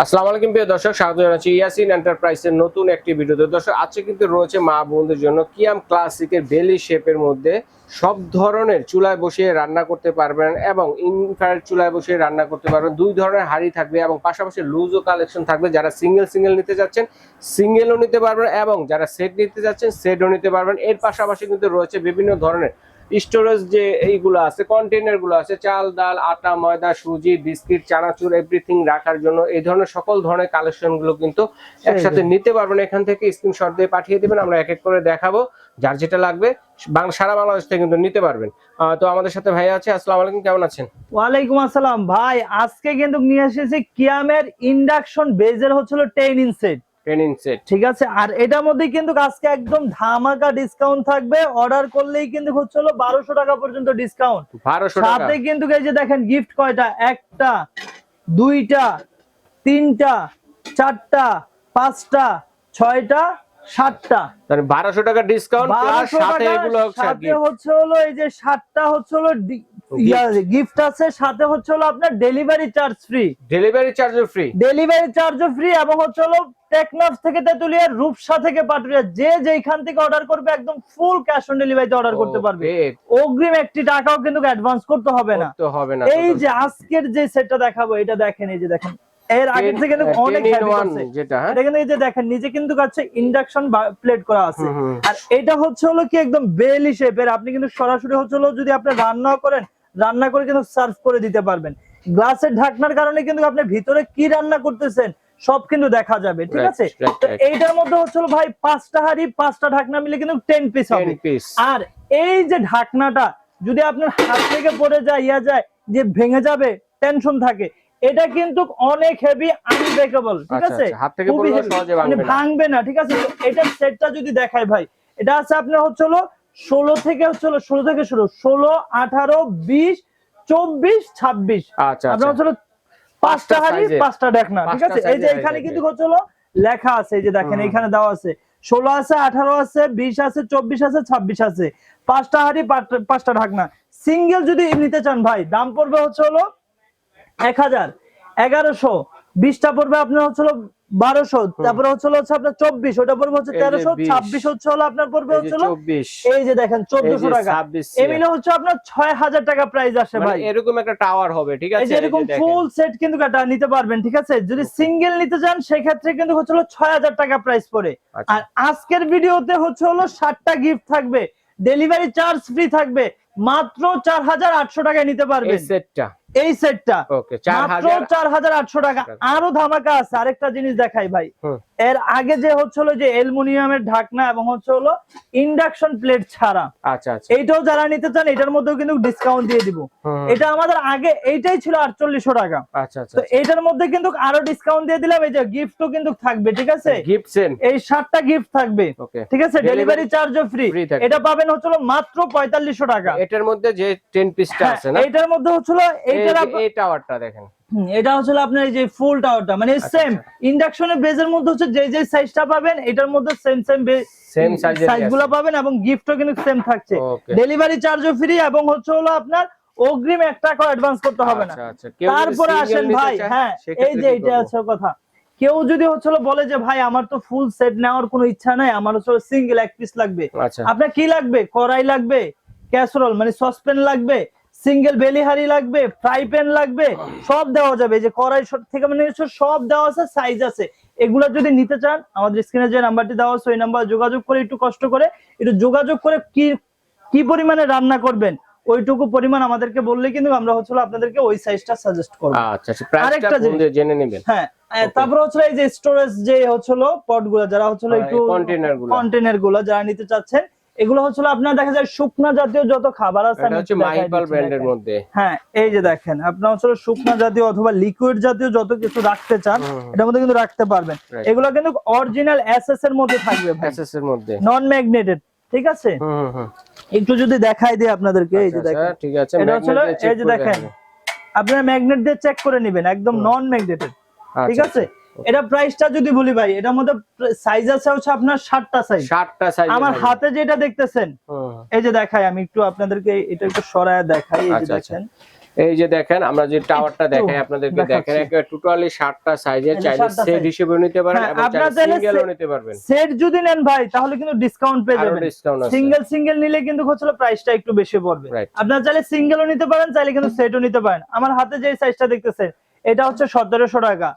আসসালামু আলাইকুম প্রিয় দর্শক, স্বাগত জানাচ্ছি ইয়াসিন এন্টারপ্রাইজের নতুন একটি ভিডিওতে। দর্শক, আজকে কিন্তু রয়েছে মা বোনদের জন্য কিয়াম ক্লাসিকের বেলি শেপের মধ্যে সব ধরনের চুলায় বসিয়ে রান্না করতে পারবেন এবং ইনফ্রারেড চুলায় বসিয়ে রান্না করতে পারবেন। দুই ধরনের হাঁড়ি থাকবে এবং পাশাপাশি লুজও কালেকশন থাকবে। যারা সিঙ্গেল সিঙ্গেল নিতে যাচ্ছেন সিঙ্গেলও নিতে পারবেন এবং যারা সেট নিতে যাচ্ছেন সেটও নিতে পারবেন। এর পাশাপাশি কিন্তু রয়েছে বিভিন্ন ধরনের স্টোরেজ যে এইগুলো আছে কন্টেনারগুলো আছে চাল ডাল আটা ময়দা সুজি বিস্কিট চানাচুর এভরিথিং রাখার জন্য এই ধরনের সকল ধরনের কালেকশনগুলো কিন্তু একসাথে নিতে পারবেন। এখান থেকে স্ক্রিনশট দিয়ে পাঠিয়ে দেবেন আমরা এক এক করে দেখাবো। যার যেটা লাগবে সারা বাংলাদেশ থেকে কিন্তু নিতে পারবেন। তো আমাদের সাথে ভাই আছে আসসালামু আলাইকুম কেমন আছেন? ওয়ালাইকুম আসসালাম। ভাই আজকে কিন্তু নিয়ে এসেছি কিয়ামের ইন্ডাকশন বেজের হচ্ছিল ten in set training set. ঠিক আছে আর এটার মধ্যে কিন্তু আজকে একদম ধামাকা ডিসকাউন্ট থাকবে। অর্ডার করলেই কিন্তু হচ্ছিল বারোশো টাকা পর্যন্ত ডিসকাউন্ট সাথে কিন্তু এই যে দেখেন গিফট কয়টা? একটা দুইটা তিনটা চারটা পাঁচটা ছয়টা সাতটা। বারোশো টাকা ডিসকাউন্ট প্লাস 1200 সাথে টাকা, এগুলো সাথে হচ্ছে হলো এই যে সাতটা হচ্ছে হলো গিফট আছে সাথে হচ্ছে হলো আপনার ডেলিভারি চার্জ ফ্রি ডেলিভারি চার্জও ফ্রি ডেলিভারি চার্জও ফ্রি এবং হচ্ছে হলো টেকনাফ থেকে তেতুলিয়া রূপসা থেকে পাটুরিয়া যে যেখান থেকে অর্ডার করবে একদম ফুল ক্যাশ অন ডেলিভারিতে অর্ডার করতে পারবে। অগ্রিম একটি টাকাও কিন্তু অ্যাডভান্স করতে হবে না। হবে না এই যে আজকের যে সেটটা দেখাবো এটা দেখেন এই যে দেখেন। এর আগে থেকে কিন্তু অনেক যেটা হ্যাঁ? এটা কিন্তু এই যে দেখেন নিচে কিন্তু কাছে ইন্ডাকশন প্লেট করা আছে। আর এটা হচ্ছে হলো কি একদম বেলি শেপের আপনি কিন্তু সরাসরি হচ্ছে হলো যদি আপনি রান্না করেন রান্না করে কিন্তু সার্ভ করে দিতে পারবেন। গ্লাসের ঢাকনার কারণে কিন্তু আপনি ভিতরে কি রান্না করতেছেন সব কিন্তু দেখা যাবে ঠিক আছে? এইটার মধ্যে হচ্ছে ভাই পাঁচটা হাড়ি পাঁচটা ঢাকনা মিলে কিন্তু টেন পিস হবে। আর এই যে ঢাকনাটা যদি আপনার হাত থেকে পড়ে যায় ইয়া যায় যে ভেঙে যাবে টেনশন থাকে এটা কিন্তু অনেক হেভি আনব্রেকেবল ঠিক আচ্ছা, আছে? আচ্ছা, হাত থেকে heavy। সহজে মানে ভাঙবে না। ঠিক আছে? তো এটার সেটটা যদি দেখায় ভাই এটা আছে আপনার হচ্ছে হলো ষোলো থেকে হচ্ছে ষোলো থেকে শুরু ষোলো আঠারো বিশ চব্বিশ ছাব্বিশ। আচ্ছা আপনার আচ্ছা। পাঁচটা হাড়ি size-এর। পাঁচটা দেখনা ঠিক আছে? এই যে এখানে কিন্তু হচ্ছে হলো লেখা আছে এই যে দেখেন। এখানে দেওয়া আছে। ষোলো আছে আঠারো আছে বিশ আছে চব্বিশ আছে ছাব্বিশ আছে। পাঁচটা হাড়ি পাঁচ- পাঁচটা ঢাকনা। সিঙ্গেল যদি নিতে চান ভাই দাম পড়বে হচ্ছে হলো এক হাজার এগারোশো। বিশটা পড়বে আপনার হচ্ছে হলো বারোশো তারপরে হচ্ছে হচ্ছে আপনার চব্বিশ ওটা পড়বে হচ্ছে তেরোশো ছাব্বিশ হচ্ছে হলো আপনার পড়বে হচ্ছে এই যে দেখেন চোদ্দশো টাকা। 26 এমিলে হচ্ছে আপনার ছয় হাজার টাকা প্রাইস আসে মানে ভাই। এরকম একটা টাওয়ার হবে ঠিক আছে? এরকম ফুল সেট কিন্তু নিতে পারবেন ঠিক আছে? যদি সিঙ্গেল নিতে চান সেক্ষেত্রে কিন্তু হচ্ছে হলো ছয় হাজার টাকা প্রাইস পড়ে। আচ্ছা। আর আজকের ভিডিওতে হচ্ছে হলো ষাটটা গিফট থাকবে। ডেলিভারি চার্জ ফ্রি থাকবে। মাত্র চার হাজার আটশো টাকায় নিতে এই পারবেন সেটটা এই সেটটা ওকে 4000 মাত্র চার হাজার আটশো টাকা। আরও ধামাকা আছে আরেকটা জিনিস দেখাই ভাই। এর আগে যে হচ্ছে হলো যে অ্যালুমিনিয়ামের ঢাকনা এবং হচ্ছে হলো ইন্ডাকশন প্লেট ছাড়া আচ্ছা আচ্ছা। এইটাও যারা নিতে চান এটার মধ্যেও কিন্তু ডিসকাউন্ট দিয়ে দিব। এটা আমাদের আগে এইটাই ছিল আটচল্লিশশো টাকা। আচ্ছা আচ্ছা তো এটার মধ্যে কিন্তু আরও ডিসকাউন্ট দিয়ে দিলাম। এই যে গিফটও কিন্তু থাকবে ঠিক আছে? গিফট সেন এই সাতটা গিফট থাকবে ঠিক আছে? ডেলিভারি চার্জও ফ্রি এটা পাবেন হচ্ছিল মাত্র পঁয়তাল্লিশশো টাকা। এটার মধ্যে যে 10 পিসটা হ্যাঁ, আছে না? এইটার মধ্যে হচ্ছিল এই এইটার এই টাওয়ারটা দেখেন। এটা হচ্ছে আপনার এই যে ফুল টাওয়ারটা মানে সেম ইন্ডাকশনের বেজের মধ্যে হচ্ছে যে যে সাইজটা পাবেন এটার মধ্যে সেম সেম Same size এরই সাইজগুলো পাবেন এবং গিফটও কিন্তু সেম থাকছে. ডেলিভারি চার্জও ফ্রি এবং হচ্ছে হলো আপনার অগ্রিম এক টাকা অ্যাডভান্স করতে হবে না। আচ্ছা আচ্ছা। তারপরে আসেন ভাই হ্যাঁ এই যে এটা আছে কথা। কেউ যদি হচ্ছিল বলে যে ভাই আমার তো ফুল সেট নেওয়ার কোনো ইচ্ছা নাই আমার হচ্ছে সিঙ্গেল এক পিস লাগবে। আচ্ছা। আপনার কি লাগবে? কড়াই লাগবে? ক্যাসরোল মানে সসপ্যান লাগবে? সিঙ্গেল বেলিহারি লাগবে ফ্রাই প্যান লাগবে সব দেওয়া যাবে। যে কড়াই থেকে মানে সব দেওয়া আছে সাইজ আছে। এগুলো যদি নিতে চান আমাদের স্ক্রিনে যে নাম্বারটি দেওয়া আছে ওই নাম্বার যোগাযোগ করে একটু কষ্ট করে একটু যোগাযোগ করে কি কি পরিমাণে রান্না করবেন ওইটুকু পরিমাণ আমাদেরকে বললে কিন্তু আমরা হচ্ছিল আপনাদেরকে ওই সাইজটা সাজেস্ট করব। আচ্ছা আচ্ছা আরেকটা জেনে নেবেন। হ্যাঁ তারপর হচ্ছে এই যে স্টোরেজ যে হচ্ছিল পটগুলো যারা হচ্ছিল হ্যাঁ, একটু কন্টেনারগুলো যারা নিতে চাচ্ছেন এগুলো হচ্ছিল আপনার দেখা যায় শুকনা জাতীয় যত খাবার আছে এটা হচ্ছে মাইপাল ব্র্যান্ডের মধ্যে। হ্যাঁ এই যে দেখেন আপনার হচ্ছে শুকনা জাতীয় অথবা লিকুইড জাতীয় যত কিছু রাখতে চান। এটার মধ্যে কিন্তু রাখতে পারবেন। এগুলো কিন্তু অরিজিনাল এসএস এর মধ্যে থাকবে এসএস এর মধ্যে। নন ম্যাগনেটেড ঠিক আছে? একটু যদি দেখাই দিই আপনাদেরকে এই যে আচ্ছা, দেখেন। আচ্ছা, ঠিক আছে এটা হচ্ছে এই যে দেখেন আপনারা ম্যাগনেট দিয়ে চেক করে নেবেন একদম নন ম্যাগনেটেড ঠিক আচ্ছা, আছে? এটা প্রাইসটা যদি বলি ভাই এটার মধ্যে সাইজ আছে হচ্ছে আপনার ষাটটা সাইজ ষাটটা সাইজ আমার হাতে যেটা দেখতেছেন এই যে দেখাই আমি একটু আপনাদেরকে এটা একটু সরায় দেখাই এই যে আচ্ছা, আচ্ছা। দেখেন। এই যে দেখেন আমরা যে টাওয়ারটা দেখাই আপনাদেরকে দেখেন। একেবারে টোটালি ষাটটা সাইজের এই চাইলে সেট হিসেবে নিতে পারেন হ্যাঁ, এবং আপনারা চাইলে চাইলে সিঙ্গেলও নিতে পারবেন। সেট যদি নেন ভাই তাহলে কিন্তু ডিসকাউন্ট পেয়ে যাবেন। ডিসকাউন্ট সিঙ্গেল সিঙ্গেল নিলে কিন্তু হচ্ছে প্রাইসটা একটু বেশি পড়বে. আপনারা চাইলে সিঙ্গেলও নিতে পারেন চাইলে কিন্তু সেটও নিতে পারেন। আমার হাতে যে সাইজটা দেখতেছেন এটা হচ্ছে সতেরোশো টাকা।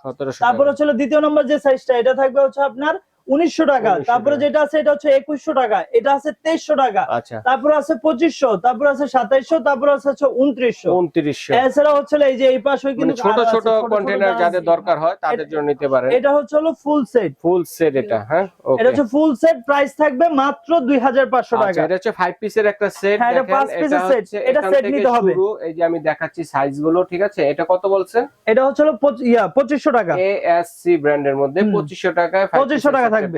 তারপর হচ্ছে দ্বিতীয় নম্বর যে সাইজটা এটা থাকবে হচ্ছে আপনার উনিশশো টাকা। তারপরে যেটা আছে এটা হচ্ছে একুশশো টাকা। এটা আছে তেইশশো টাকা। আচ্ছা। তারপর আছে পঁচিশশো তারপর আছে সাতাইশশো তারপর আছে হচ্ছে উনত্রিশশো। উনত্রিশশো। এছাড়া হচ্ছে এই যে এই পাশে মানে কিন্তু ছোট ছোট কন্টেনার যাদের দরকার হয় তাদের জন্য নিতে পারেন। এটা হচ্ছে হলো ফুল সেট ফুল সেট এটা হ্যাঁ? এটা হচ্ছে ফুল সেট প্রাইস থাকবে মাত্র দুই হাজার পাঁচশো আচ্ছা টাকা। এটা হচ্ছে ফাইভ পিসের একটা সেট হ্যাঁ, এটা পাঁচ set, হচ্ছে এটা থেকে নিতে হবে। এই যে আমি দেখাচ্ছি সাইজগুলো ঠিক আছে? এটা কত বলছেন? এটা হচ্ছে হলো পঁচ- পঁচিশশো টাকা। এএসসি ব্র্যান্ডের মধ্যে পঁচিশশো টাকায় 2500 টাকা থাকবে।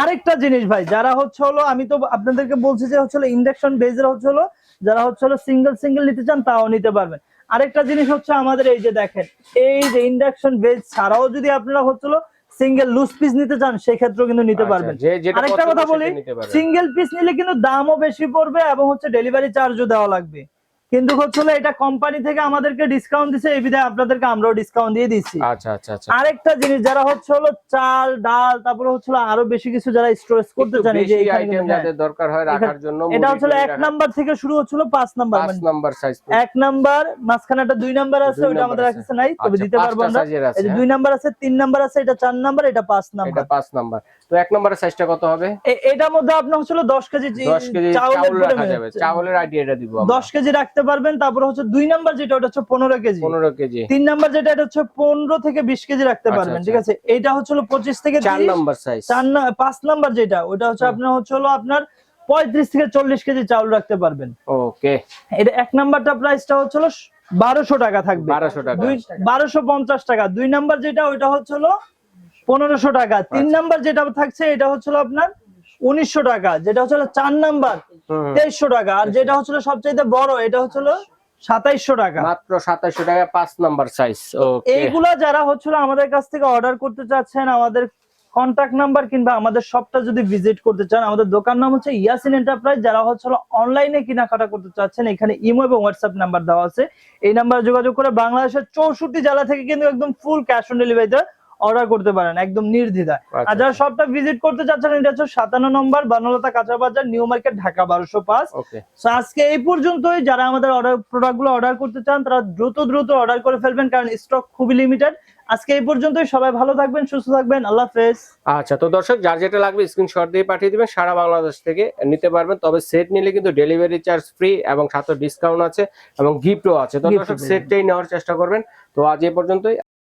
আরেকটা জিনিস ভাই যারা হচ্ছে হলো আমি তো আপনাদেরকে বলছি যে হচ্ছে ইন্ডাকশন বেজের হচ্ছে হলো যারা হচ্ছে হলো সিঙ্গেল সিঙ্গেল নিতে চান তাও নিতে পারবেন। আরেকটা জিনিস হচ্ছে আমাদের এই যে দেখেন এই যে ইন্ডাকশন বেজ ছাড়াও যদি আপনারা হচ্ছে সিঙ্গেল লুজ পিস নিতে চান সেক্ষেত্রেও কিন্তু নিতে আচ্ছা, পারবেন। আরেকটা কথা বলি সিঙ্গেল পিস নিলে কিন্তু দামও বেশি পড়বে এবং হচ্ছে ডেলিভারি চার্জও দেওয়া লাগবে। কিন্তু হচ্ছে হলো এটা কোম্পানি থেকে আমাদেরকে ডিসকাউন্ট দিছে এই বিধায় আপনাদেরকে আমরাও ডিসকাউন্ট দিয়ে দিচ্ছি। আচ্ছা আচ্ছা আচ্ছা। আরেকটা জিনিস যারা হচ্ছে হলো চাল ডাল তারপরে হচ্ছে আরও বেশি কিছু যারা স্টোরেজ করতে চান এই যে আইটেম হ্যাঁ। যাদের দরকার হয় রাখার জন্য এটা হচ্ছে এক নাম্বার থেকে শুরু হচ্ছিল পাঁচ নাম্বার পাঁচ মানে নাম্বার সাইজ এক নাম্বার মাঝখানে একটা দুই নাম্বার আছে ওটা আমাদের কাছে নাই তবে দিতে পারব না এই যে হ্যাঁ? দুই নাম্বার আছে তিন নাম্বার আছে এটা চার নাম্বার এটা পাঁচ এটা নাম্বার পাঁচ নাম্বার তো এক নাম্বারের সাইজটা কত হবে? এটার মধ্যে আপনার হচ্ছে হলো দশ কেজি যে- দশ কেজি চাউল রাখা যাবে। চাউলের আইডিয়াটা দিব দশ কেজি রাখতে পারবেন তারপর হচ্ছে দুই নাম্বার যেটা ওটা হচ্ছে পনেরো কেজি। পনেরো কেজি। তিন নাম্বার যেটা এটা হচ্ছে পনেরো থেকে বিশ কেজি রাখতে আচ্ছা, পারবেন আচ্ছা। ঠিক আছে? এইটা হচ্ছে হলো পঁচিশ থেকে চার 30, নাম্বার সাইজ চার না- পাঁচ নাম্বার যেটা ওটা হচ্ছে আপনার হচ্ছে হলো আপনার পঁয়ত্রিশ থেকে চল্লিশ কেজি চাউল রাখতে পারবেন। ওকে। এটা এক নাম্বারটা প্রাইসটা হচ্ছে বারোশো টাকা থাকবে। বারোশো টাকা। বারোশো পঞ্চাশ টাকা। দুই নাম্বার যেটা ওইটা হচ্ছে হলো পনেরোশো টাকা। তিন আচ্ছা। নাম্বার যেটা থাকছে এটা হচ্ছে হলো আপনার উনিশশো টাকা যেটা হচ্ছে হলো চার নাম্বার তেইশশো টাকা। আর যেটা হচ্ছে হলো সবচাইতে বড় এটা হচ্ছে সাতাইশশো টাকা। মাত্র সাতাশশো টাকা পাঁচ নাম্বার সাইজ এইগুলা যারা হচ্ছিল আমাদের কাছ থেকে অর্ডার করতে চাচ্ছেন আমাদের কন্টাক্ট নাম্বার কিংবা আমাদের শপটা যদি ভিজিট করতে চান আমাদের দোকান নাম হচ্ছে ইয়াসিন এন্টারপ্রাইজ যারা হচ্ছে অনলাইনে কেনাকাটা করতে চাচ্ছেন এখানে ইমো এবং হোয়াটসঅ্যাপ নাম্বার দেওয়া আছে। এই নাম্বারে যোগাযোগ করে বাংলাদেশের চৌষট্টি জেলা থেকে কিন্তু একদম ফুল ক্যাশ অন ডেলিভারিতে অর্ডার করতে পারেন একদম নির্দ্বিধায়। আর আচ্ছা, যারা শপটা ভিজিট করতে চাচ্ছেন এটা হচ্ছে সাতান্ন নম্বর বানলতা কাঁচা বাজার নিউ মার্কেট ঢাকা বারোশো পাঁচ। আজকে এই পর্যন্তই। যারা আমাদের অর্ডার প্রোডাক্টগুলো অর্ডার করতে চান তারা দ্রুত দ্রুত অর্ডার করে ফেলবেন কারণ স্টক খুবই লিমিটেড আজকে এই পর্যন্তই। সবাই ভালো থাকবেন সুস্থ থাকবেন। আল্লাহ হাফেজ। আচ্ছা তো দর্শক যার যেটা লাগবে স্ক্রিনশট দিয়ে পাঠিয়ে দিবেন। সারা বাংলাদেশ থেকে নিতে পারবেন। তবে সেট নিলে কিন্তু ডেলিভারি চার্জ ফ্রি এবং সাথে ডিসকাউন্ট আছে এবং গিফটও আছে। তো দর্শক সেটটাই নেওয়ার চেষ্টা করবেন। তো আজ এই পর্যন্তই।